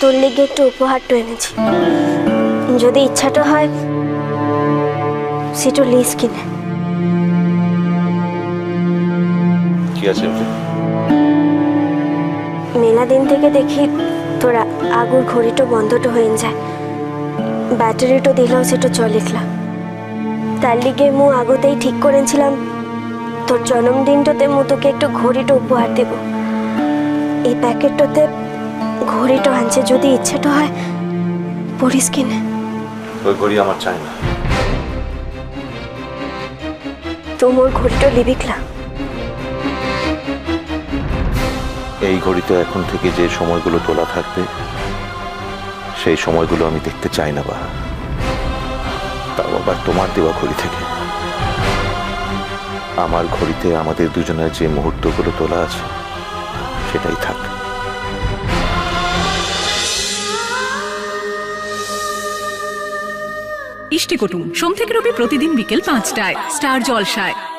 তোর লিগে একটু উপহারটা এনেছি। যদি ইচ্ছাটা হয় সেটা লিস কিনে। কি আছে? মেলা দিন থেকে দেখি তোরা আগুর ঘড়িটা বন্ধটা হয়ে যায়। ব্যাটারিটা দিলাম সেটা চলে চলিকলাম তার লিগে মু আগতেই ঠিক করেছিলাম তোর জন্মদিনটাতে মু তোকে একটু ঘড়িটা উপহার দেব। এই প্যাকেটটাতে ঘড়িটা আনছে যদি ইচ্ছাটা হয় পড়িস কিনে। ওই ঘড়ি আমার চাই না। তোমার ঘড়িটা লিবিকলা এই ঘড়িতে এখন থেকে যে সময়গুলো তোলা থাকবে সেই সময়গুলো আমি দেখতে চাই না বা তাও আবার তোমার দেওয়া ঘড়ি থেকে। আমার ঘড়িতে আমাদের দুজনের যে মুহূর্তগুলো তোলা আছে সেটাই থাক। ইষ্টি কুটুম সোম থেকে রবি প্রতিদিন বিকেল পাঁচটায়। স্টার জলসায়।